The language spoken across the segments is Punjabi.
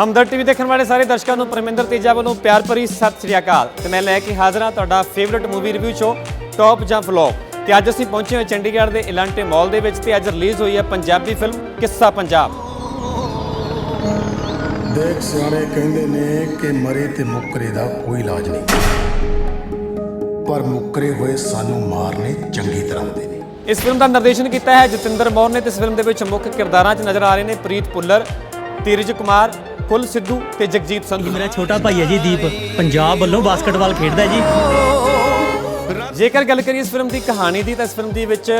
ਹਮਦਰ ਟੀਵੀ ਦੇਖਣ ਵਾਲੇ ਸਾਰੇ ਦਰਸ਼ਕਾਂ ਨੂੰ ਪਰਮਿੰਦਰ ਤੇਜਾ ਵੱਲੋਂ ਪਿਆਰ ਭਰੀ ਸਤਿ ਸ਼੍ਰੀ ਅਕਾਲ ਤੇ ਮੈਂ ਲੈ ਕੇ ਹਾਜ਼ਰ ਹਾਂ ਤੁਹਾਡਾ favourite movie review show top ਜਾਂ ਫਲॉप ਤੇ ਅੱਜ ਅਸੀਂ ਪਹੁੰਚੇ ਹਾਂ ਚੰਡੀਗੜ੍ਹ ਦੇ ਇਲਾਂਟੇ ਮਾਲ ਦੇ ਵਿੱਚ ਤੇ ਅੱਜ ਰਿਲੀਜ਼ ਹੋਈ ਹੈ ਪੰਜਾਬੀ ਫਿਲਮ ਕਿੱਸਾ ਪੰਜਾਬ। ਦੇਖ ਸਿਆਣੇ ਕਹਿੰਦੇ ਨੇ ਕਿ ਮਰੇ ਤੇ ਮੁੱਕਰੇ ਦਾ ਕੋਈ ਇਲਾਜ ਨਹੀਂ। ਪਰ ਮੁੱਕਰੇ ਹੋਏ ਸਾਨੂੰ ਮਾਰਨੇ ਚੰਗੀ ਤਰ੍ਹਾਂ ਦੇ ਨੇ। ਇਸ ਫਿਲਮ ਦਾ ਨਿਰਦੇਸ਼ਨ ਕੀਤਾ ਹੈ ਜਤਿੰਦਰ ਮੌਰ ਨੇ ਤੇ ਇਸ ਫਿਲਮ ਦੇ ਵਿੱਚ ਮੁੱਖ ਕਿਰਦਾਰਾਂ 'ਚ ਨਜ਼ਰ ਆ ਰਹੇ ਨੇ ਪ੍ਰੀਤ ਪੁੱਲਰ ਧੀਰਜ ਕੁਮਾਰ ਕੁਲ ਸਿੱਧੂ ਤੇ ਜਗਜੀਤ ਸੰਧੂ। ਮੇਰਾ ਛੋਟਾ ਭਾਈ ਹੈ ਜੀ ਦੀਪ। ਪੰਜਾਬ ਵੱਲੋਂ ਬਾਸਕਟਬਾਲ ਖੇਡਦਾ ਹੈ ਜੀ। ਜੇਕਰ ਗੱਲ ਕਰੀਏ ਇਸ ਫਿਲਮ ਦੀ ਕਹਾਣੀ ਦੀ ਤਾਂ ਇਸ ਫਿਲਮ ਦੇ ਵਿੱਚ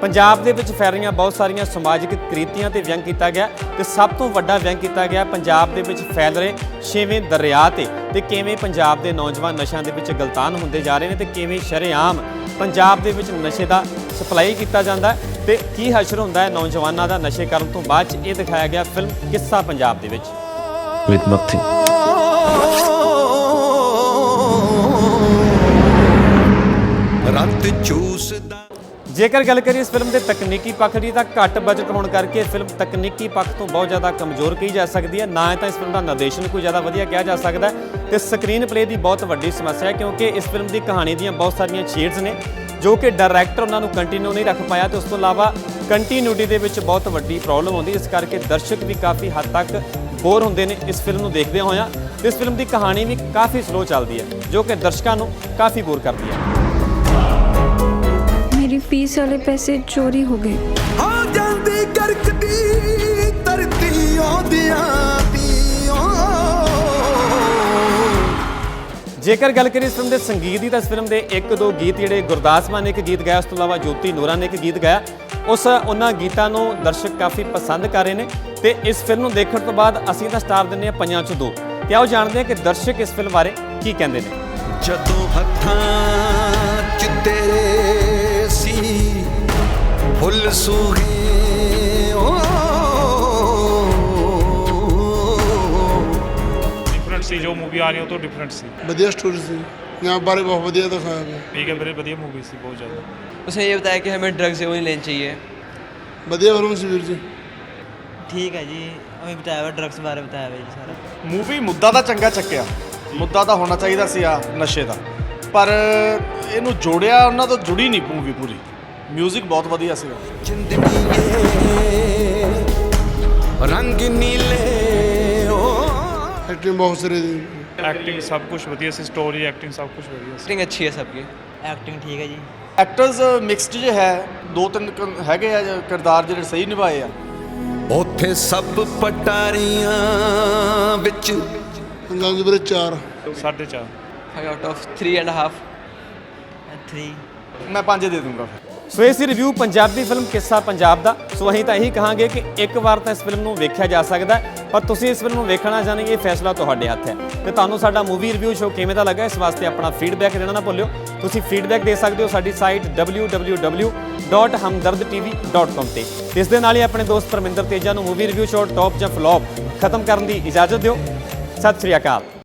ਪੰਜਾਬ ਦੇ ਵਿੱਚ ਫੈਲ ਰਹੀਆਂ ਬਹੁਤ ਸਾਰੀਆਂ ਸਮਾਜਿਕ ਕ੍ਰਿਤੀਆਂ ਤੇ ਵਿਅੰਗ ਕੀਤਾ ਗਿਆ ਤੇ ਸਭ ਤੋਂ ਵੱਡਾ ਵਿਅੰਗ ਕੀਤਾ ਗਿਆ ਪੰਜਾਬ ਦੇ ਵਿੱਚ ਫੈਲ ਰਹੇ ਛੇਵੇਂ ਦਰਿਆ ਤੇ। ਤੇ ਕਿਵੇਂ ਪੰਜਾਬ ਦੇ ਨੌਜਵਾਨ ਨਸ਼ਿਆਂ ਦੇ ਵਿੱਚ ਗਲਤਾਨ ਹੁੰਦੇ ਜਾ ਰਹੇ ਨੇ ਤੇ ਕਿਵੇਂ ਸ਼ਰੇਆਮ ਪੰਜਾਬ ਦੇ ਵਿੱਚ ਨਸ਼ੇ ਦਾ ਸਪਲਾਈ ਕੀਤਾ ਜਾਂਦਾ ਤੇ ਕੀ ਹਸ਼ਰ ਹੁੰਦਾ ਹੈ ਨੌਜਵਾਨਾਂ ਦਾ ਨਸ਼ੇ ਕਰਨ ਤੋਂ ਬਾਅਦ 'ਚ ਇਹ ਦਿਖਾਇਆ ਗਿਆ ਫਿਲਮ ਕਿੱਸਾ ਪੰਜਾਬ ਦੇ ਵਿੱਚ। With nothing. ਰੱਤ ਚੂਸਦਾ ਜੇਕਰ ਗੱਲ ਕਰੀਏ ਇਸ ਫਿਲਮ ਦੇ ਤਕਨੀਕੀ ਪੱਖ ਦੀ ਤਾਂ ਘੱਟ ਬਜਟ ਹੋਣ ਕਰਕੇ ਫਿਲਮ ਤਕਨੀਕੀ ਪੱਖ ਤੋਂ ਬਹੁਤ ਜ਼ਿਆਦਾ ਕਮਜ਼ੋਰ ਕਹੀ ਜਾ ਸਕਦੀ ਹੈ। ਨਾ ਤਾਂ ਇਸ ਫਿਲਮ ਦਾ ਨਿਰਦੇਸ਼ਨ ਕੋਈ ਜ਼ਿਆਦਾ ਵਧੀਆ ਕਿਹਾ ਜਾ ਸਕਦਾ ਤੇ ਸਕਰੀਨ ਪਲੇ ਦੀ ਬਹੁਤ ਵੱਡੀ ਸਮੱਸਿਆ ਹੈ ਕਿਉਂਕਿ ਇਸ ਫਿਲਮ ਦੀ ਕਹਾਣੀ ਦੀਆਂ ਬਹੁਤ ਸਾਰੀਆਂ ਸ਼ੇਡਸ ਨੇ ਜੋ ਕਿ ਡਾਇਰੈਕਟਰ ਉਹਨਾਂ ਨੂੰ ਕੰਟੀਨਿਊ ਨਹੀਂ ਰੱਖ ਪਾਇਆ। ਤੇ ਉਸ ਤੋਂ ਇਲਾਵਾ ਕੰਟੀਨਿਊਟੀ ਦੇ ਵਿੱਚ ਬਹੁਤ ਵੱਡੀ ਪ੍ਰੋਬਲਮ ਆਉਂਦੀ ਇਸ ਕਰਕੇ ਦਰਸ਼ਕ ਵੀ ਕਾਫੀ ਹੱਦ ਤੱਕ ਬੋਰ ਹੁੰਦੇ ਨੇ ਇਸ ਫਿਲਮ ਨੂੰ ਦੇਖਦੇ ਹੋਇਆਂ। ਇਸ ਫਿਲਮ ਦੀ ਕਹਾਣੀ ਵੀ ਕਾਫੀ ਸਲੋ ਚੱਲਦੀ ਹੈ ਜੋ ਕਿ ਦਰਸ਼ਕਾਂ ਨੂੰ ਕਾਫੀ ਬੋਰ ਕਰਦੀ ਹੈ। ਮੇਰੀ ਫੀਸ ਵਾਲੇ ਪੈਸੇ ਚੋਰੀ ਹੋ ਗਏ। ਹੋ ਜਾਂਦੀ ਗਰਕਦੀ ਧਰਤੀ ਆਉਂਦੀਆਂ ਪੀਓ ਜੇਕਰ ਗੱਲ ਕਰੀਏ ਇਸ ਫਿਲਮ ਦੇ ਸੰਗੀਤ ਦੀ ਤਾਂ ਇਸ ਫਿਲਮ ਦੇ ਇੱਕ ਦੋ ਗੀਤ ਜਿਹੜੇ ਗੁਰਦਾਸ ਮਾਨ ਨੇ ਇੱਕ ਗੀਤ ਗਾਇਆ ਉਸ ਤੋਂ ਇਲਾਵਾ ਜੋਤੀ ਨੂਰਾ ਨੇ ਇੱਕ ਗੀਤ ਗਾਇਆ। ਉਸ ਉਹਨਾਂ ਗੀਤਾਂ ਨੂੰ ਦਰਸ਼ਕ ਕਾਫੀ ਪਸੰਦ ਕਰ ਰਹੇ ਨੇ ਤੇ ਇਸ ਫਿਲਮ ਨੂੰ ਦੇਖਣ ਤੋਂ ਬਾਅਦ ਅਸੀਂ ਤਾਂ ਸਟਾਰ ਦਿੰਦੇ ਹਾਂ ਪੰਜਾਂ ਚੋਂ ਦੋ। ਤੇ ਆਓ ਜਾਣਦੇ ਹਾਂ ਕਿ ਦਰਸ਼ਕ ਇਸ ਫਿਲਮ ਬਾਰੇ ਕੀ ਕਹਿੰਦੇ ਨੇ। ਜਦੋਂ ਹੱਥਾਂ ਚ ਤੇਰੇ ਸੀ ਫੁੱਲ ਸੂਹੇ ਡਿਫਰੈਂਟ ਸੀ ਜੋ ਮੂਵੀ ਆ ਰਹੀ ਉਹ ਤੋਂ ਡਿਫਰੈਂਟ ਸੀ। ਵਧੀਆ ਸਟੋਰੀ ਸੀ। यहाँ बारे बहुत ਵਧੀਆ ਦਿਖਾਇਆ ਗਿਆ ਠੀਕ ਹੈ ਵੀਰੇ ਵਧੀਆ ਮੂਵੀ ਸੀ ਬਹੁਤ ਜ਼ਿਆਦਾ उसने ये बताया कि हमें ड्रग्स वो नहीं लेनी चाहिए ਵਧੀਆ ਫਿਲਮ ਸੀ ਵੀਰ ਜੀ ਠੀਕ ਹੈ ਜੀ ਉਹੀ ਬਤਾਇਆ ਵਾ ਡਰੱਗਸ ਬਾਰੇ ਬਤਾਇਆ ਵਾ ਜੀ ਸਾਰਾ ਮੂਵੀ ਮੁੱਦਾ ਤਾਂ ਚੰਗਾ ਚੱਕਿਆ ਮੁੱਦਾ ਤਾਂ ਹੋਣਾ ਚਾਹੀਦਾ ਸੀ ਆ ਨਸ਼ੇ ਦਾ ਪਰ ਇਹਨੂੰ ਜੋੜਿਆ ਉਹਨਾਂ ਤੋਂ ਜੁੜੀ ਨਹੀਂ ਮੂਵੀ ਪੂਰੀ 뮤직 ਬਹੁਤ ਵਧੀਆ ਸੀਗਾ ਜਿੰਦਨੀਏ ਰੰਗ ਨੀਲੇ ਓ ਐਕਟਿੰਗ ਬਹੁਤ ਸਿਰੇ ਦੀ ਐਕਟਿੰਗ ਸਭ ਕੁਝ ਵਧੀਆ ਸੀ ਸਟੋਰੀ ਐਕਟਿੰਗ ਸਭ ਕੁਝ ਵਧੀਆ ਸੀ एक्टिंग अच्छी है सबकी ਐਕਟਿੰਗ ਠੀਕ ਹੈ ਜੀ ਐਕਟਰਸ ਮਿਕਸਡ ਜੇ ਹੈ ਦੋ ਤਿੰਨ ਕ- ਹੈਗੇ ਆ ਜੋ ਕਿਰਦਾਰ ਜਿਹੜੇ ਸਹੀ ਨਿਭਾਏ ਆ ਉੱਥੇ ਸਭ ਪਟਾਰੀਆਂ ਵਿੱਚ ਪੰਜਾਬ ਦੇ ਵੀਰੇ 4 ਸਾਢੇ ਚਾਰ five out of three and half 3 ਮੈਂ ਪੰਜ ਦੇ ਦੂੰਗਾ ਫਿਰ ਸੋ ਇਸ ਰਿਵਿਊ ਪੰਜਾਬੀ ਫਿਲਮ ਕਿੱਸਾ ਪੰਜਾਬ ਦਾ। ਸੋ ਅਸੀਂ ਤਾਂ ਇਹੀ ਕਹਾਂਗੇ ਕਿ ਇੱਕ ਵਾਰ ਤਾਂ ਇਸ ਫਿਲਮ ਨੂੰ ਵੇਖਿਆ ਜਾ ਸਕਦਾ ਹੈ, ਪਰ ਤੁਸੀਂ ਇਸ ਫਿਲਮ ਨੂੰ ਵੇਖਣਾ ਚਾਹੁੰਦੇ ਇਹ ਫੈਸਲਾ ਤੁਹਾਡੇ ਹੱਥ ਹੈ। ਤੇ ਤੁਹਾਨੂੰ ਸਾਡਾ ਮੂਵੀ ਰਿਵਿਊ ਸ਼ੋ ਕਿਵੇਂ ਦਾ ਲੱਗਾ ਇਸ ਵਾਸਤੇ ਆਪਣਾ ਫੀਡਬੈਕ ਦੇਣਾ ਨਾ ਭੁੱਲਿਓ। ਤੁਸੀਂ ਫੀਡਬੈਕ ਦੇ ਸਕਦੇ ਹੋ ਸਾਡੀ ਸਾਈਟ www.hamdardtv.com ਤੇ। ਤੇ ਇਸ ਦੇ ਨਾਲ ਹੀ ਆਪਣੇ ਦੋਸਤ ਪਰਮਿੰਦਰ ਤੇਜਾ ਨੂੰ ਮੂਵੀ ਰਿਵਿਊ ਸ਼ੋ ਟੌਪ ਜਾਂ ਫਲॉप ਖਤਮ ਕਰਨ ਦੀ ਇਜਾਜ਼ਤ ਦਿਓ। ਸਤਿ ਸ੍ਰੀ ਅਕਾਲ।